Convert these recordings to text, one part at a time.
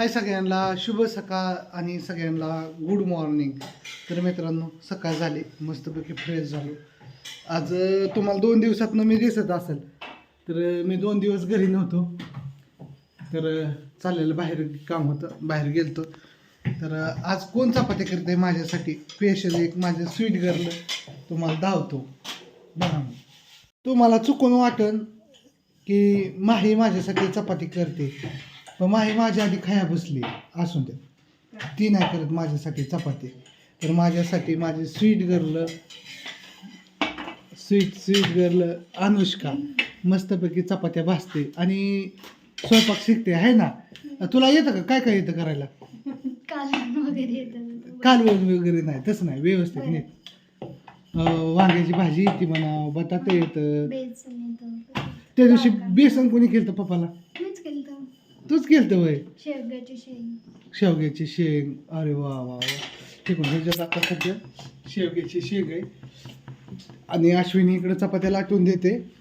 हाय सगळ्यांना शुभ सकाळ आणि सगळ्यांना गुड मॉर्निंग तर मित्रांनो सकाळ झाली मस्तपैकी फ्रेश झालो. आज तुम्हाला दोन दिवसातनं मी दिसत असेल तर मी दोन दिवस घरी नव्हतो. तर चालेल चाललेलं बाहेर काम होतं बाहेर गेलतो. तर आज कोण चपाती करते माझ्यासाठी? स्पेशल एक माझं स्वीट गर्ल तुम्हाला धावतो. बघा तुम्हाला चुकून वाटन की माही माझ्यासाठी चपाती करते. पण माही माझ्या आधी खाया बसली. असून द्या. ती नाही करत माझ्यासाठी चपाती. तर माझ्यासाठी माझी sweet girl sweet sweet girl Anushka मस्तपैकी चपात्या भाजते आणि स्वयंपाक शिकते आहे ना? तुला येतं का? काय काय येतं करायला? कालवण वगैरे नाही तसं नाही व्यवस्थित नीट. अं, वांग्याची भाजी येते म्हणा बटाटे येतं. त्या दिवशी बेसन कोणी केलं पप्पाला? तूच केलं वय? शेवग्याची शेंग. शेवग्याची शेंग. अरे वा वा वा. ठीक आहे ह्याच्यात आता सध्या शेवग्याची शेंग आहे. आणि अश्विनी इकडं चपात्या लाटून देते.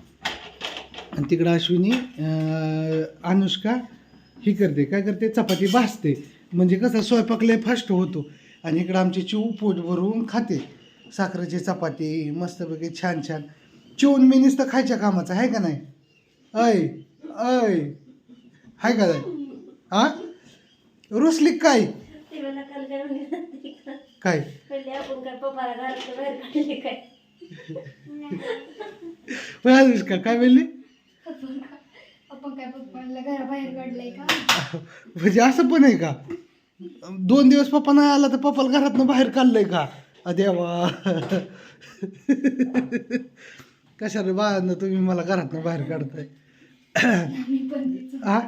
आणि तिकडं अश्विनी अं, अनुष्का ही करते. काय करते? चपाती भाजते. म्हणजे कसं स्वयंपाक लय फास्ट होतो. आणि इकडं आमची चिव पोट भरून खाते. साखरेची चपाती मस्तपैकी छान छान. चिवून मी नुसतं खायच्या कामाचं आहे का नाही? अय अय हाय का हा रुसली काय? काय म्हणले काय? बोलली? आपण काय पप्पाला घराबाहेर काढलंय का? म्हणजे असं पण आहे का? दोन दिवस पप्पा नाही आला तर पप्पाला घरातनं बाहेर काढलंय का? अ देवा. कशाला बाळांना तुम्ही मला घरातनं बाहेर काढताय? हा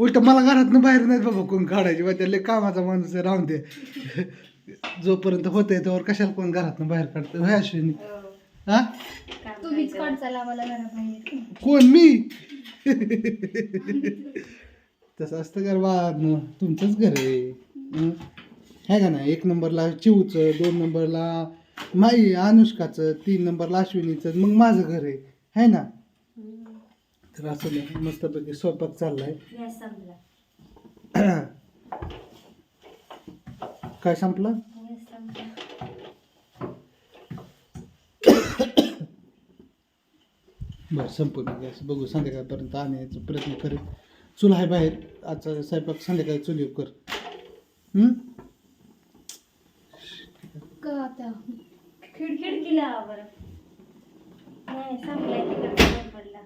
उलट मला घरातनं बाहेर नाही बाबा कोण काढायची. बा त्याला कामाचा माणूस आहे, राहून दे. जोपर्यंत होतंय तोवर कशाला कोण घरातनं बाहेर काढतं? होय अश्विनी? हा. तुम्हीच काढचाल आम्हाला घराबाहेर कोण मी? तसं असतं घर बाळांनो तुमचंच घर आहे. हं? आहे का नाही? एक नंबरला चिवचं दोन नंबरला माई अनुष्काचं तीन नंबरला अश्विनीचं मग माझं घर आहे. है ना? तर असं नाही. मस्तपैकी स्वयंपाक चाललाय. गॅस संपला काय संपलं? गॅस संपला बरं गॅस बघू संध्याकाळपर्यंत आणण्याचा प्रयत्न करेल चूल आहे बाहेर. आजचा स्वयंपाक संध्याकाळी चुलीवर कर. हं? का आता? खिड खिडकी लावा बरं. नाही संपलाय तिकडे. बाहेर पडला.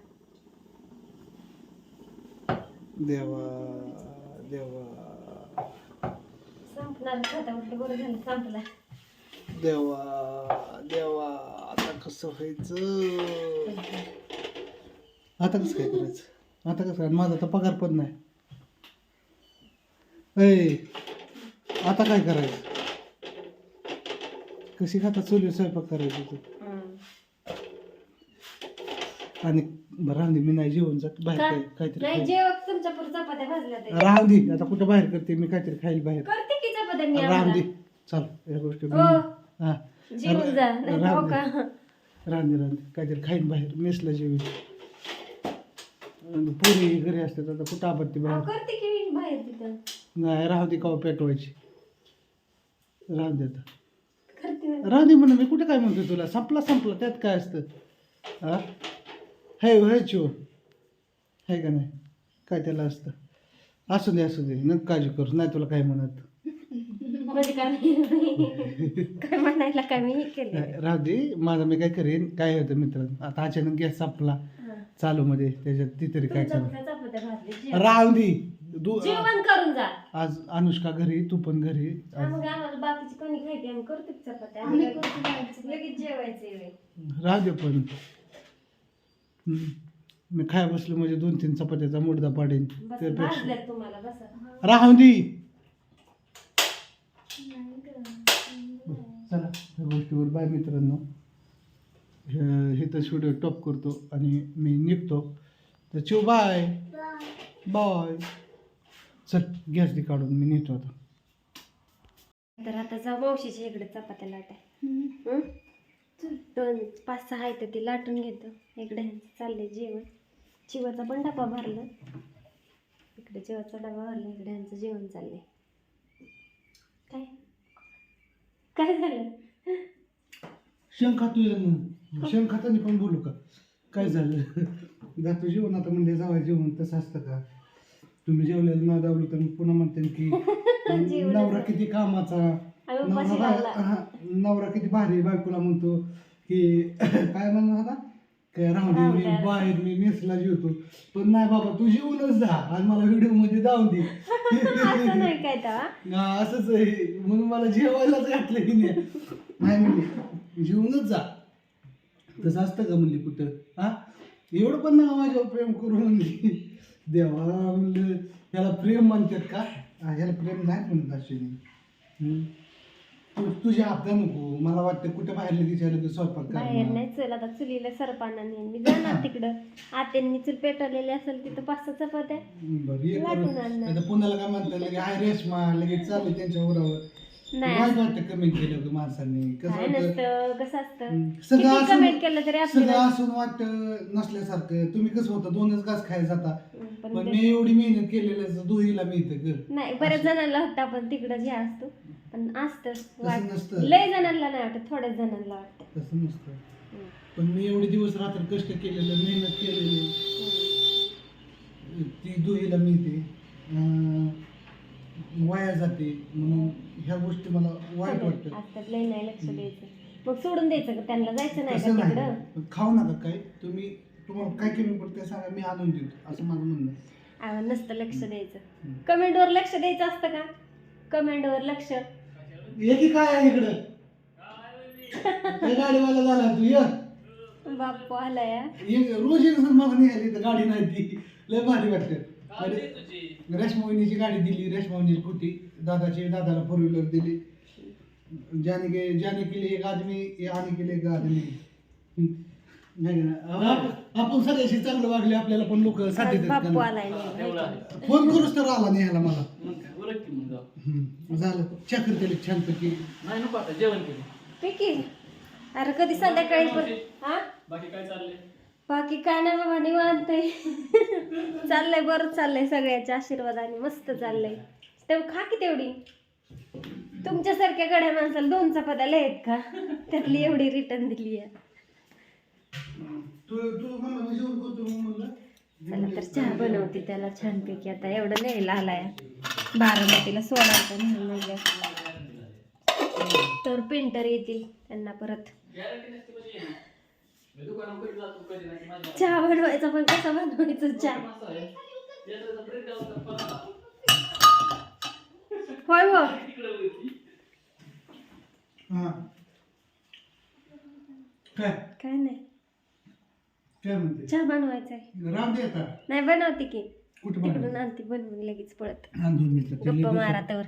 देवा देवा. संपणार खाता म्हटलं बरं झालं संपला. देवा देवा आता कसं व्हायचं? आता कसं काय करायचं? आता कसं काय? माझा तर पगार पण नाही. ऐ आता काय करायचं? कशी खाता चुली स्वयंपाक करायची तू? आणि बरं राहून दे मी नाही जेवण जात बाहेर? काय काहीतरी नाही. जेव्हा तुमच्यापुढे चपात्या भाजल्या ते. राहून दे आता कुठं बाहेर करते मी काहीतरी खाईल बाहेर. करते की चपात्या मी राहून दे. आम्हाला. चल या गोष्टी हो. हा. जेवून जा. नाही तर हो राहून का दे. राहून दे राहून दे. काहीतरी खाईन बाहेर मेसला जेवी पुरी घरी असतात आता कुठं आपत्ती अहो, बाहेर? करते की मी बाहेर तिथं. नाही राहू दे कवा पेटवायची. राहून दे आता. करते ना. राहू दे म्हणून मी कुठं काय म्हणतो तुला? संपला संपला त्यात काय असतं? हा? हे व्हायचो आहे का नाही? काय त्याला असतं? असू दे असू दे. नक काळजी करू नाही तुला काय म्हणत? म्हणजे काय मी- काय म्हणायला काय मी हे केलं नाही, राहू दे. माझं मी काय करेन? काय होतं मित्र? आता अचानक गॅस संपला. चालू मध्ये. त्याच्यात ती तरी काय जेवण. राहू दे. दु- जेवण करून जा. आज अनुष्का घरी तू पण घरी. हा, मग आम्हाला बाकीची कोणी खायची आम्ही करतो की चपात्या. आम्ही आम्ही करतो बाहेरचं. लगेच जेवायचं वेळ राहू दे पण. हम्म. मी खाय बसलो म्हणजे दोन तीन चपात्याचा मुडदा पाडेन. बस त्यापेक्षा भाजल्यात तुम्हाला बसा. राहू दे. चला या गोष्टीवर बाय मित्रांनो. हे हे तर व्हिडिओ टॉप करतो आणि मी निघतो. तर चिव बाय. बाय. चल गॅस दे काढून मी नेतो आता. तर आता जा मावशीच्या इकडे चपात्या. हं? दोन पाच सहा आहेत ते लाटून घेतो. इकडे चाललंय जेवण. चिवाचा पण डबा भरला. इकडे जेवायचा डबा भरला इकडे यांचं जेवण चाललंय. काय? काय झालं? शेण खातोय ना. शेण खाताना पण बोलू का? काय झालं? जातो जेवण आता म्हणजे जावं जेवण तसं असतं का? तुम्ही जेवलेलं न दावलं तर पुन्हा म्हणते की नवरा. किती कामाचा. नवरा किती भारी बायकोला म्हणतो की काय म्हणणार काय राहू दे मी. बाहेर मी मेसला जेवतो. पण नाही बाबा तू जेवूनच जा आणि मला व्हिडिओमध्ये जाऊ दे. असं नाही काय तेव्हा? हा, असंच आहे. म्हणून मला जेवायलाच घातलं की नाही. नाही म्हणले जेवूनच जा. तसं असतं का म्हणली कुठं? हा? एवढं पण ना माझ्यावर प्रेम करू म्हणली. देवा म्हणलं ह्याला प्रेम म्हणतात का? हा, ह्याला प्रेम नाही म्हणत अश्विनी तू तुझ्या हातला नको. मला वाटतं कुठं बाहेर लगेच लगेच स्वयंपाक बाहेर करणार. नाही चल आता चुलीला सरपाना नेईन मी जाणार तिकडं. आत्यांनी चूल पेटवलेली असेल तिथं पाच सहा चपात्या. बरं ये लाटून करून. आणणार. आता पुण्याला काय म्हणतात लगे हाय रेशमा लगेच चालू त्यांच्या उरावर. नाही. वाईट वाटतं कमेंट केलं होतं माणसांनी? कसं काय वाटतं? नसतं कसं असतं? हम्म. किती सगळं असून कमेंट केलं तरी सगळं आपल्याला असून वाटतं नसल्यासारखं. तुम्ही कसं होतं? दोनच घास खायला जाता. पण पण ते- मी एवढी मेहनत केलेलं दुहीला मिळतं ग नाही बऱ्याच जणांना वाटतं आपण तिकडं जे असतो. पण असतं वाट. नसतं. लय जणांना नाही वाटत थोड्याच जणांना वाटतं. तसं नसतं. हम्म. पण मी एवढे दिवस रात्र कष्ट केलेलं मेहनत केलेली. हम्म. ती दुहीला मिळते. अं, वाया जाते. म्हणून ह्या गोष्टी मला वाईट वाटतं असतात. लय नाही लक्ष द्यायचं. मग सोडून द्यायचं का? त्यांना जायचं नाही तसं का नाही. तिकडं? पण खाऊ नका काय. तुम्ही तुम्हाला काय कमी पडते सांगा मी आणून देतो. असं माझं म्हणणं आहे. आ, नसतं लक्ष द्यायचं. हम्म. कमेंटवर लक्ष द्यायचं असतं का? कमेंटवर लक्ष. ये की काय आहे इकडं? हे गाडीवाला झाला तू ये. बाप्पू आलाय हा. ये रोज एक निघाली तर गाडी नाही ती. लय भारी वाटतं रेशमावणीची गाडी दिली रेशमावणीची कुटी दादाची दादाला फोर व्हीलर दिली. ज्याने के ज्याने केली एक आदमी ये आने केले एक आदमी. नाही? आप- आपण सगळ्याशी चांगलं वागले आपल्याला पण लोक साथ देतात बाप्पू का आलाय नाही, माहिती आहे. फोन करूच तर आला नाही ह्याला मला. मग जाऊ. हम्म. झालं. चक्कर केली छानपैकी. नाही नको आता जेवण केलं. पिकी अरे कधी संध्याकाळी पण हा? बाकी काय चाललंय? बाकी काय नाही बाबा निवांत आहे. चाललंय बरं चाललंय सगळ्याच्या आशीर्वादाने मस्त चाललंय. तेव्हा खा की तेवढी? तुमच्यासारख्या गड्या माणसाला दोन चपात्या लय आहेत का? त्यातली एवढी रिटर्न दिली आहे. तू तू म्हणलं मी जेवण करतो मग म्हणलं. चला तर चहा बनवते त्याला छानपैकी. आता एवढं न्यायला आलाय. बारामतीला सोडायचं म्हणून म्हणलं तर पेंटर येतील त्यांना परत. चहा बनवायचा पण कसा बनवायचा चहा? होय हो. काय? नाही. चहा बनवायचा नाही बनवते की. तिकडून? आणते बनवून लगेच पळत गप्पा मारा तर